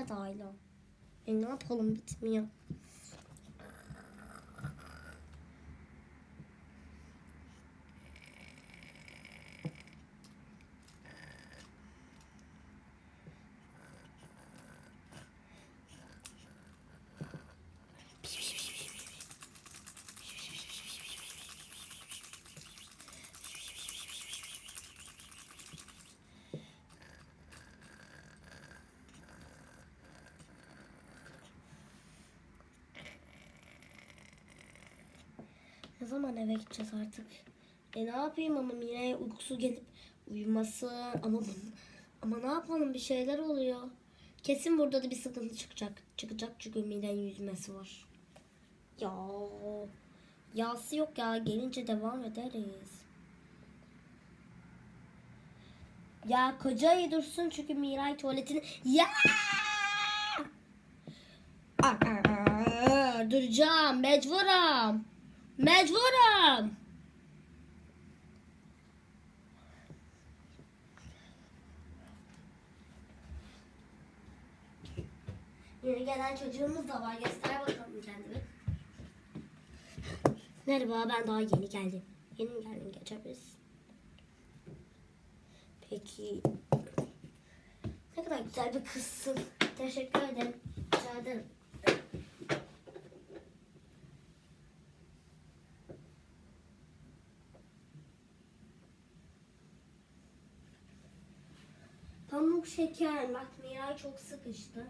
bitmedi hala. E ne yapalım bitmiyor. Zaman eve gideceğiz artık? E ne yapayım ama Mine'ye uykusu gelip uyuması ama ama ne yapalım bir şeyler oluyor. Kesin burada da bir sıkıntı çıkacak. Çıkacak çünkü Mine'nin yüzmesi var. Ya yası yok ya gelince devam ederiz. Ya koca iyi dursun çünkü Miray tuvaletini ya duracağım mecburum. Mecburum. Yeni gelen çocuğumuz da var. Göster bakalım kendini. Merhaba ben daha yeni geldim. Yeni geldim geçebiliriz. Peki. Ne kadar güzel bir kızsın. Teşekkür ederim. Rica ederim. Pamuk şeker. Bak Miray çok sıkıştı.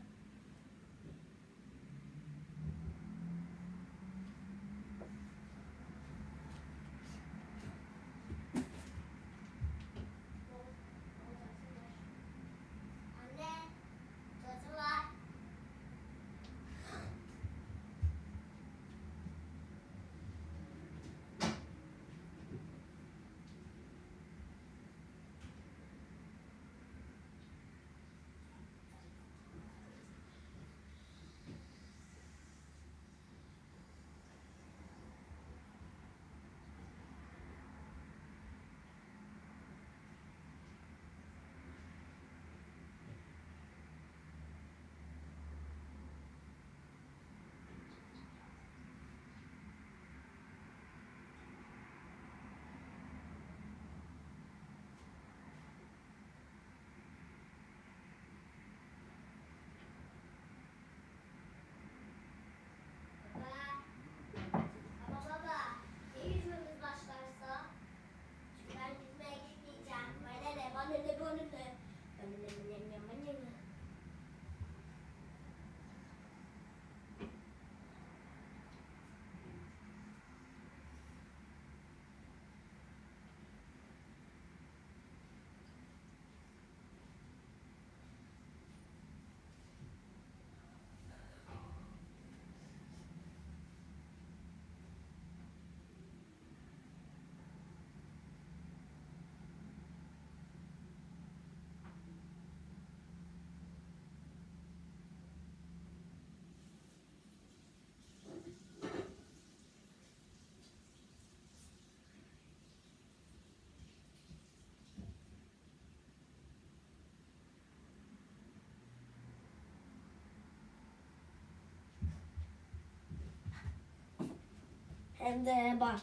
Hem de bak.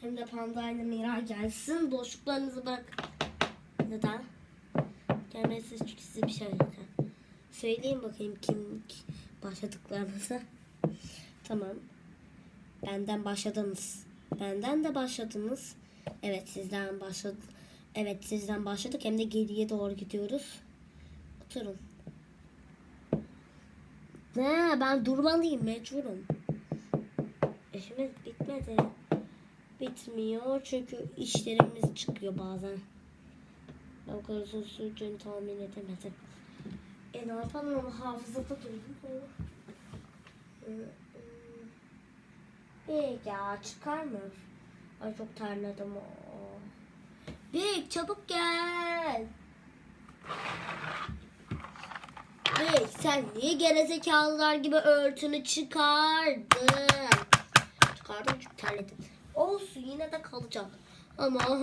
Hem de Panda ile Mira gelsin. Boşluklarınızı bırak. Neden? Gelmesi çünkü size bir şey söyleyeceğim. Söyleyin bakayım kim ki- başladıklarınızı. Tamam. Benden başladınız. Benden de başladınız. Evet sizden başladı. Evet sizden başladık. Hem de geriye doğru gidiyoruz. Oturun. Ne ben durmalıyım mecburum. İşimiz bitmedi. Bitmiyor çünkü işlerimiz çıkıyor bazen. Ben uzun süreceğini tahmin edemedim. E ne yapalım ama hafızada duydum. Bir ya çıkar mı? Ay çok terledim. Big çabuk gel. Big sen niye gerizekalılar gibi örtünü çıkardın? Çıkardım çünkü terledim. Olsun yine de kalacak. Ama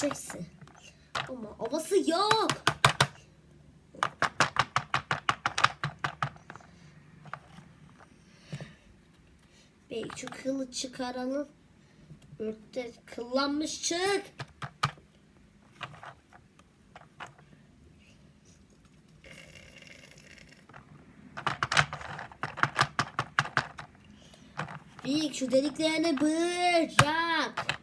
Örteceksin. Ama havası yok. Belki şu kılı çıkaralım. Örtte kıllanmış çık. Büyük şu deliklerini bırak.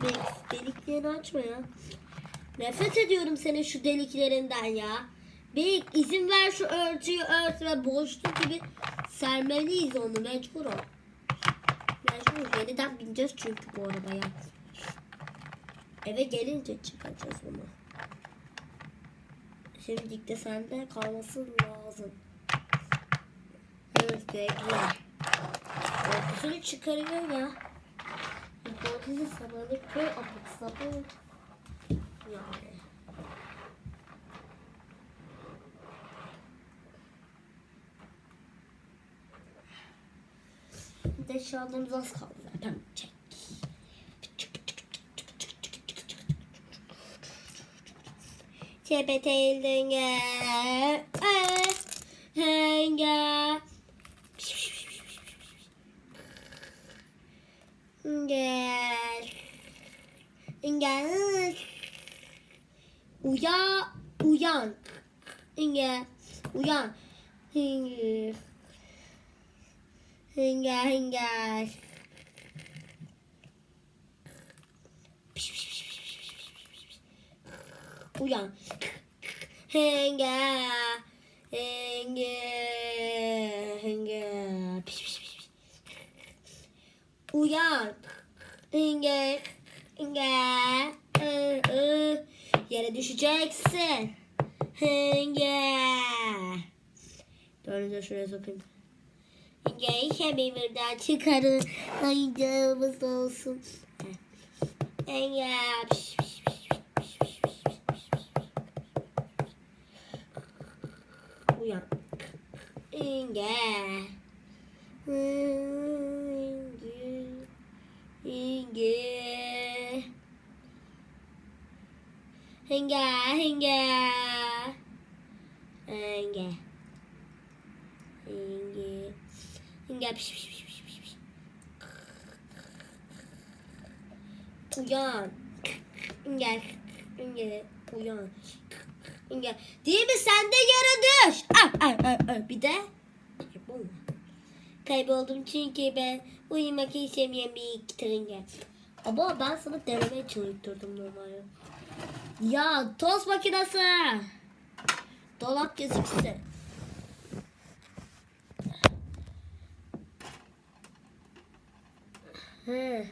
Büyük deliklerini açma ya. Nefret ediyorum senin şu deliklerinden ya. Büyük izin ver şu örtüyü ört ve boşluk gibi sermeliyiz onu mecbur ol. Mecbur yeniden bineceğiz çünkü bu arabaya. Eve gelince çıkacağız onu. Şimdilik de sende kalması lazım. Evet bekle. Korkusunu çıkarıyor ya. Kızı sabırlık köy apık sabır. Yani. Bir de şu az kaldı zaten. Çek. ÇBT ilden. Gel. Uya, uyan. Gel. Uyan. Gel. Gel, gel. Uyan. Henge. Henge. Henge. Uyan. Henge. Gel. Yere düşeceksin. Gel. Dördünü şuraya sokayım. Gel kemiği birden çıkarın. Ayıcağımız olsun. Gel. Uyan. Gel. Gel. Gel. Henge. Henge. Henge. Henge. Henge. Piş, piş, piş, piş, piş. Uyan. Henge. Henge. Uyan. Henge. Değil mi sen de yere düş. Ah, ah, ah, ah. Bir de. Kayboldum çünkü ben uyumak istemiyorum bir iki tane. Ama ben sana deneme çalıştırdım normalde. Ya toz makinesi. Dolap gözüksün. He.